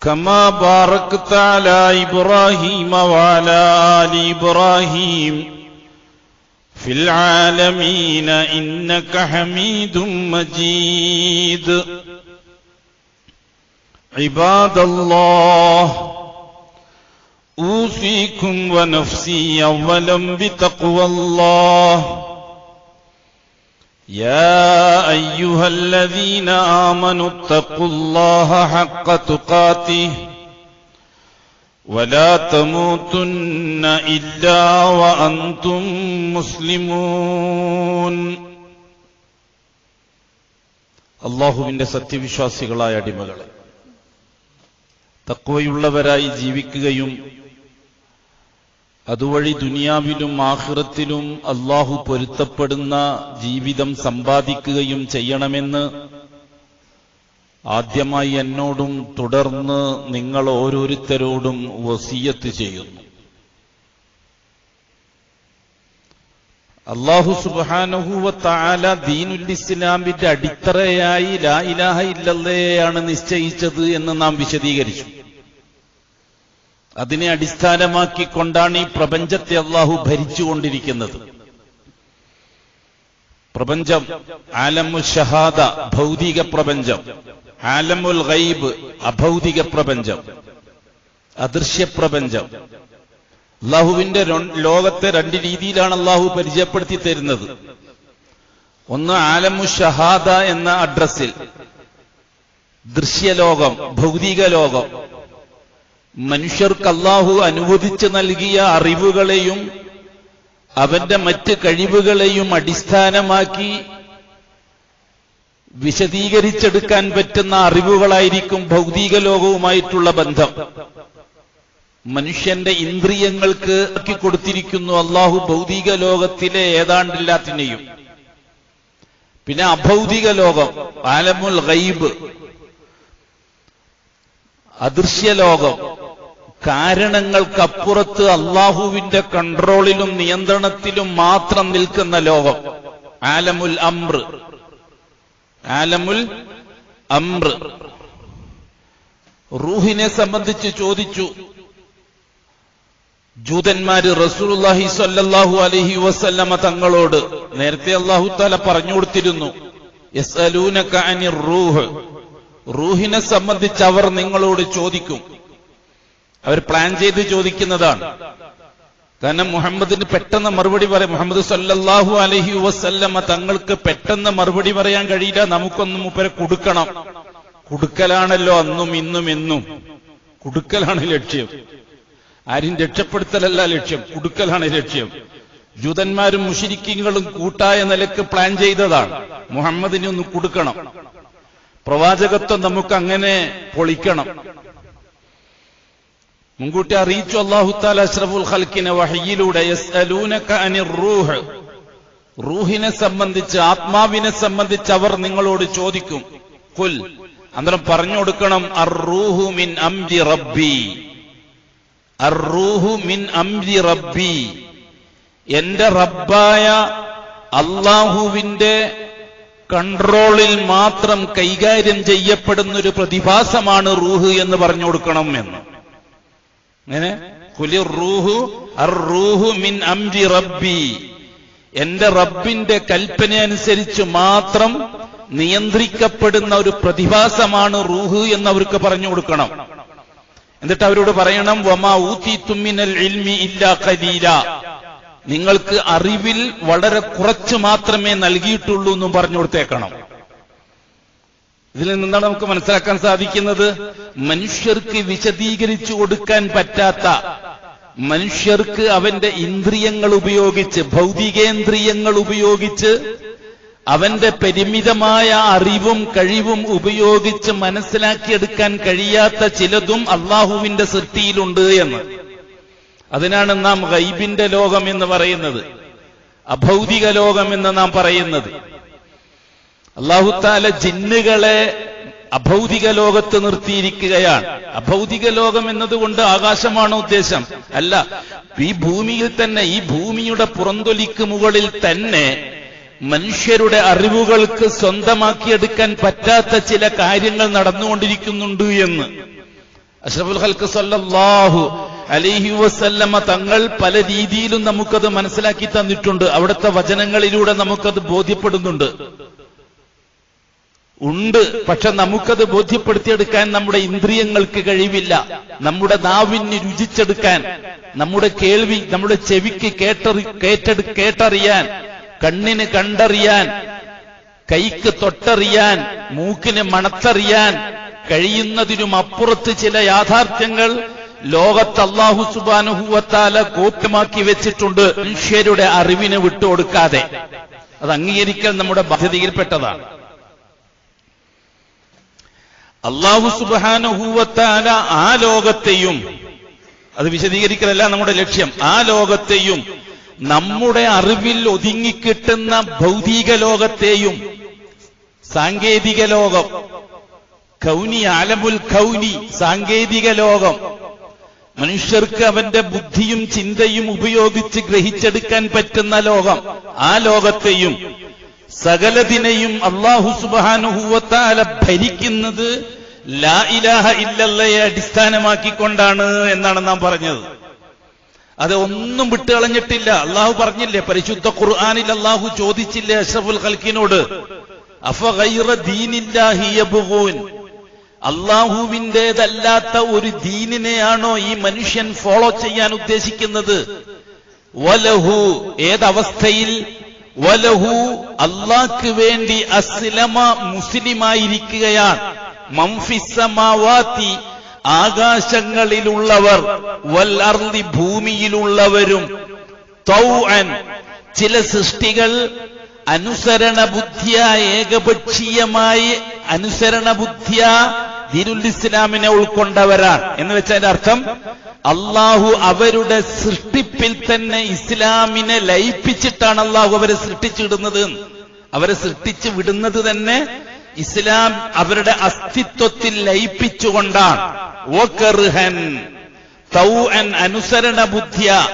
كما باركت على إبراهيم وعلى آل إبراهيم في العالمين إنك حميد مجيد. عباد الله أوصيكم ونفسي أولا بتقوى الله. يا أيها الذين آمنوا اتقوا الله حق تقاته ولا تموتن إلا وأنتم مسلمون അള്ളാഹുവിന്റെ സത്യവിശ്വാസികളായ അടിമകളെ തക്വയുള്ളവരായി ജീവിക്കുകയും അതുവഴി ദുനിയാവിലും ആഹ്റത്തിലും അള്ളാഹു പൊരുത്തപ്പെടുന്ന ജീവിതം സമ്പാദിക്കുകയും ചെയ്യണമെന്ന് ആദ്യമായി എന്നോടും തുടർന്ന് നിങ്ങൾ ഓരോരുത്തരോടും വസീയത്ത് ചെയ്യുന്നു. അള്ളാഹു സുബാനഹുവത്താല ദീനുൽ ഇസ്ലാമിന്റെ അടിത്തറയായി ലാ ഇലാഹ ഇല്ലല്ലയാണ് നിശ്ചയിച്ചത് എന്ന് നാം വിശദീകരിച്ചു. അതിനെ അടിസ്ഥാനമാക്കിക്കൊണ്ടാണ് ഈ പ്രപഞ്ചത്തെ അള്ളാഹു ഭരിച്ചുകൊണ്ടിരിക്കുന്നത്. പ്രപഞ്ചം ആലമുൽ ഷഹാദ ഭൗതിക പ്രപഞ്ചം. ആലമുൽ ഗൈബ് അഭൗതിക പ്രപഞ്ചം. അദൃശ്യ പ്രപഞ്ചം. അള്ളാഹുവിന്റെ ലോകത്തെ രണ്ട് രീതിയിലാണ് അള്ളാഹു പരിചയപ്പെടുത്തി തരുന്നത്. ഒന്ന് ആലമു ഷഹാദ എന്ന അഡ്രസ്സിൽ ദൃശ്യലോകം ഭൗതിക ലോകം മനുഷ്യർക്ക് അള്ളാഹു അനുവദിച്ചു നൽകിയ അറിവുകളെയും അവന്റെ മറ്റ് കഴിവുകളെയും അടിസ്ഥാനമാക്കി വിശദീകരിച്ചെടുക്കാൻ പറ്റുന്ന അറിവുകളായിരിക്കും ഭൗതിക ലോകവുമായിട്ടുള്ള ബന്ധം. മനുഷ്യന്റെ ഇന്ദ്രിയങ്ങൾക്ക് ആക്കി കൊടുത്തിരിക്കുന്നു അള്ളാഹു ഭൗതിക ലോകത്തിലെ ഏതാണ്ടില്ലാത്തിനെയും. പിന്നെ അഭൗതിക ലോകം ആലമുൽ ഗൈബ് അദൃശ്യ ലോകം കാരണങ്ങൾക്കപ്പുറത്ത് അള്ളാഹുവിന്റെ കൺട്രോളിലും നിയന്ത്രണത്തിലും മാത്രം നിൽക്കുന്ന ലോകം. ആലമുൽ അമ്ര. ആലമുൽ അമ്ര. റൂഹിനെ സംബന്ധിച്ച് ചോദിച്ചു. ജൂതന്മാര് റസൂലുല്ലാഹി സല്ലാഹു അലഹി വസല്ലമ തങ്ങളോട് നേരത്തെ അള്ളാഹു താല പറഞ്ഞു കൊടുത്തിരുന്നു. റൂഹിനെ സംബന്ധിച്ച് അവർ നിങ്ങളോട് ചോദിക്കും. അവർ പ്ലാൻ ചെയ്ത് ചോദിക്കുന്നതാണ്. കാരണം മുഹമ്മദിന് പെട്ടെന്ന് മറുപടി പറയാം. മുഹമ്മദ് സല്ലല്ലാഹു അലഹി വസല്ലമ തങ്ങൾക്ക് പെട്ടെന്ന് മറുപടി പറയാൻ കഴിയില്ല. നമുക്കൊന്നും മുപ്പരെ കൊടുക്കണം. കൊടുക്കലാണല്ലോ അന്നും ഇന്നും എന്നും. കൊടുക്കലാണ് ലക്ഷ്യം. ആരും രക്ഷപ്പെടുത്തലല്ല ലക്ഷ്യം. കൊടുക്കലാണ് ലക്ഷ്യം. ജൂതന്മാരും മുഷിരിക്കങ്ങളും കൂട്ടായ നിലയ്ക്ക് പ്ലാൻ ചെയ്തതാണ്. മുഹമ്മദിനെ ഒന്ന് കൊടുക്കണം. പ്രവാചകത്വം നമുക്ക് അങ്ങനെ പൊളിക്കണം. മുൻകൂട്ടി അറിയിച്ചു അള്ളാഹുത്താൽ അഷ്റഫുൽ ഖൽക്കിനെ വഹയിലൂടെ റൂഹ്. റൂഹിനെ സംബന്ധിച്ച് ആത്മാവിനെ സംബന്ധിച്ച് അവർ നിങ്ങളോട് ചോദിക്കും. കുൽ അന്നേരം പറഞ്ഞു കൊടുക്കണം അർ റൂഹു മിൻ അംജി റബ്ബി. അർറൂഹു മിൻ അംജി റബ്ബി. എന്റെ റബ്ബായ അള്ളാഹുവിന്റെ കൺട്രോളിൽ മാത്രം കൈകാര്യം ചെയ്യപ്പെടുന്നൊരു പ്രതിഭാസമാണ് റൂഹ് എന്ന് പറഞ്ഞു കൊടുക്കണം എന്ന്. അങ്ങനെ കുലി റൂഹു അർ റൂഹു മിൻ അംരി റബ്ബി. എന്റെ റബ്ബിന്റെ കൽപ്പന അനുസരിച്ച് മാത്രം നിയന്ത്രിക്കപ്പെടുന്ന ഒരു പ്രതിഭാസമാണ് റൂഹ് എന്ന് അവർക്ക് പറഞ്ഞു കൊടുക്കണം. എന്നിട്ട് അവരോട് പറയണം വമാ ഊത്തി തുമ്മിനൽ ഇൽമി ഇല്ലാ കലീല നിങ്ങൾക്ക് അറിവിൽ വളരെ കുറച്ച് മാത്രമേ നൽകിയിട്ടുള്ളൂ എന്നും പറഞ്ഞു കൊടുത്തേക്കണം. ഇതിൽ നിന്നാണ് നമുക്ക് മനസ്സിലാക്കാൻ സാധിക്കുന്നത്? മനുഷ്യർക്ക് വിശദീകരിച്ചു കൊടുക്കാൻ പറ്റാത്ത മനുഷ്യർക്ക് അവന്റെ ഇന്ദ്രിയങ്ങൾ ഉപയോഗിച്ച് ഭൗതികേന്ദ്രിയങ്ങൾ ഉപയോഗിച്ച് അവന്റെ പരിമിതമായ അറിവും കഴിവും ഉപയോഗിച്ച് മനസ്സിലാക്കിയെടുക്കാൻ കഴിയാത്ത ചിലതും അള്ളാഹുവിന്റെ സൃഷ്ടിയിലുണ്ട് എന്ന്. അതിനാണ് നാം ഗൈബിന്റെ ലോകം എന്ന് പറയുന്നത്. അഭൗതിക ലോകം എന്ന് നാം പറയുന്നത്. അള്ളാഹുത്താല ജിന്നുകളെ അഭൗതിക ലോകത്ത് നിർത്തിയിരിക്കുകയാണ്. അഭൗതിക ലോകം എന്നതുകൊണ്ട് ആകാശമാണ് ഉദ്ദേശം. അല്ല ഈ ഭൂമിയിൽ തന്നെ ഈ ഭൂമിയുടെ പുറന്തൊലിക്ക് മുകളിൽ തന്നെ മനുഷ്യരുടെ അറിവുകൾക്ക് സ്വന്തമാക്കിയെടുക്കാൻ പറ്റാത്ത ചില കാര്യങ്ങൾ നടന്നുകൊണ്ടിരിക്കുന്നുണ്ട് എന്ന്. അഷ്റഫുൽ ഹൽക്ക് സല്ലല്ലാഹു അലൈഹി വസല്ലമ തങ്ങൾ പല രീതിയിലും നമുക്കത് മനസ്സിലാക്കി തന്നിട്ടുണ്ട്. അവിടുത്തെ വചനങ്ങളിലൂടെ നമുക്കത് ബോധ്യപ്പെടുന്നുണ്ട്. ഉണ്ട്. പക്ഷെ നമുക്കത് ബോധ്യപ്പെടുത്തിയെടുക്കാൻ നമ്മുടെ ഇന്ദ്രിയങ്ങൾക്ക് കഴിവില്ല. നമ്മുടെ നാവിന് രുചിച്ചെടുക്കാൻ നമ്മുടെ കേൾവി നമ്മുടെ ചെവിക്ക് കേട്ടറി കേട്ടെടു കേട്ടറിയാൻ കണ്ണിന് കണ്ടറിയാൻ കൈക്ക് തൊട്ടറിയാൻ മൂക്കിന് മണത്തറിയാൻ കഴിയുന്നതിനും അപ്പുറത്ത് ചില യാഥാർത്ഥ്യങ്ങൾ ലോകത്ത് അള്ളാഹു സുബാനുഹൂവത്താല ഗോപ്യമാക്കി വെച്ചിട്ടുണ്ട് മനുഷ്യരുടെ അറിവിന് വിട്ടുകൊടുക്കാതെ. അത് അംഗീകരിക്കൽ നമ്മുടെ ബാധ്യതയിൽപ്പെട്ടതാണ്. അള്ളാഹു സുബാനുഹൂവത്താല ആ ലോകത്തെയും അത് വിശദീകരിക്കലല്ല നമ്മുടെ ലക്ഷ്യം ആ ലോകത്തെയും നമ്മുടെ അറിവിൽ ഒതുങ്ങിക്കിട്ടുന്ന ഭൗതിക ലോകത്തെയും സാങ്കേതിക ലോകം കൗനി ആലമുൽ കൗനി സാങ്കേതിക ലോകം മനുഷ്യർക്ക് അവന്റെ ബുദ്ധിയും ചിന്തയും ഉപയോഗിച്ച് ഗ്രഹിച്ചെടുക്കാൻ പറ്റുന്ന ലോകം. ആ ലോകത്തെയും സകലതിനെയും അള്ളാഹു സുബാനുഹൂവത്താല ഭരിക്കുന്നത് ലാ ഇലാഹ ഇല്ലല്ലയെ അടിസ്ഥാനമാക്കിക്കൊണ്ടാണ് എന്നാണ് നാം പറഞ്ഞത്. അത് ഒന്നും വിട്ടുകളഞ്ഞിട്ടില്ല. അള്ളാഹു പറഞ്ഞില്ലേ പരിശുദ്ധ ഖുർആാനിൽ അള്ളാഹു ചോദിച്ചില്ലേ അഷ്റഫുൽ ഖൽക്കിനോട് അഫഗൈറ ദീനില്ലാഹി അള്ളാഹുവിന്റെതല്ലാത്ത ഒരു ദീനിനെയാണോ ഈ മനുഷ്യൻ ഫോളോ ചെയ്യാൻ ഉദ്ദേശിക്കുന്നത്? വലഹു ഏതവസ്ഥയിൽ? വലഹു അള്ളാഹ്ക്ക് വേണ്ടി അസ്ലമ മുസ്ലിമായിരിക്കുകയാണ്. മംഫിസമാവാത്തി ആകാശങ്ങളിലുള്ളവർ വൽ ഭൂമിയിലുള്ളവരും. തൗഅൻ ചില സൃഷ്ടികൾ അനുസരണ ബുദ്ധിയ ഏകപക്ഷീയമായി അനുസരണ ബുദ്ധിയ ദീനുൽ ഇസ്ലാമിനെ ഉൾക്കൊണ്ടവരാണ്. എന്ന് വെച്ചതിന്റെ അർത്ഥം അള്ളാഹു അവരുടെ സൃഷ്ടിപ്പിൽ തന്നെ ഇസ്ലാമിനെ ലയിപ്പിച്ചിട്ടാണ് അള്ളാഹു അവരെ സൃഷ്ടിച്ചിടുന്നത്. അവരെ സൃഷ്ടിച്ചു വിടുന്നത് തന്നെ ഇസ്ലാം അവരുടെ അസ്തിത്വത്തിൽ ലയിപ്പിച്ചുകൊണ്ടാണ്. അനുസരണ ബുദ്ധിയ.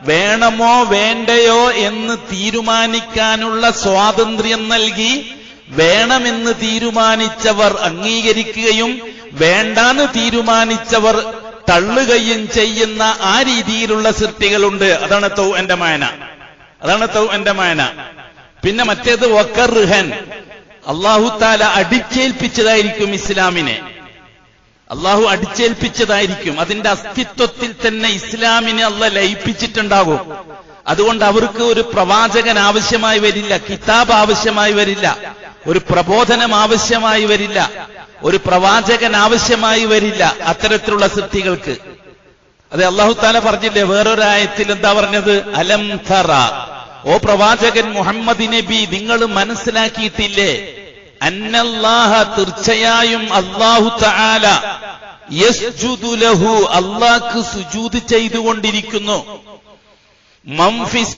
വേണമോ വേണ്ടയോ എന്ന് തീരുമാനിക്കാനുള്ള സ്വാതന്ത്ര്യം നൽകി വേണമെന്ന് തീരുമാനിച്ചവർ അംഗീകരിക്കുകയും വേണ്ടാന്ന് തീരുമാനിച്ചവർ തള്ളുകയും ചെയ്യുന്ന ആ രീതിയിലുള്ള സൃഷ്ടികളുണ്ട്. അതാണ് തൗ എന്റെ മായന അതാണ് തൗ എന്റെ മായന പിന്നെ മറ്റേത് വക്കർഹൻ. അള്ളാഹു താല അടിച്ചേൽപ്പിച്ചതായിരിക്കും ഇസ്ലാമിനെ. അള്ളാഹു അടിച്ചേൽപ്പിച്ചതായിരിക്കും. അതിന്റെ അസ്തിത്വത്തിൽ തന്നെ ഇസ്ലാമിനെ അല്ല ലയിപ്പിച്ചിട്ടുണ്ടാകും. അതുകൊണ്ട് അവർക്ക് ഒരു പ്രവാചകൻ ആവശ്യമായി വരില്ല കിതാബ് ആവശ്യമായി വരില്ല. ഒരു പ്രബോധനം ആവശ്യമായി വരില്ല. ഒരു പ്രവാചകൻ ആവശ്യമായി വരില്ല അത്തരത്തിലുള്ള സൃഷ്ടികൾക്ക്. അതെ അള്ളാഹു താല പറഞ്ഞില്ലേ വേറൊരായത്തിൽ എന്താ പറഞ്ഞത്? അലം തറ. ഓ പ്രവാചകൻ മുഹമ്മദ് നബി നിങ്ങൾ മനസ്സിലാക്കിയിട്ടില്ലേ? അന്നല്ലാഹ തീർച്ചയായും അള്ളാഹു തആല യസ്ജുദു ലഹു അള്ളാഹ്ക്ക് സുജൂദ് ചെയ്തുകൊണ്ടിരിക്കുന്നു. മംഫിസ്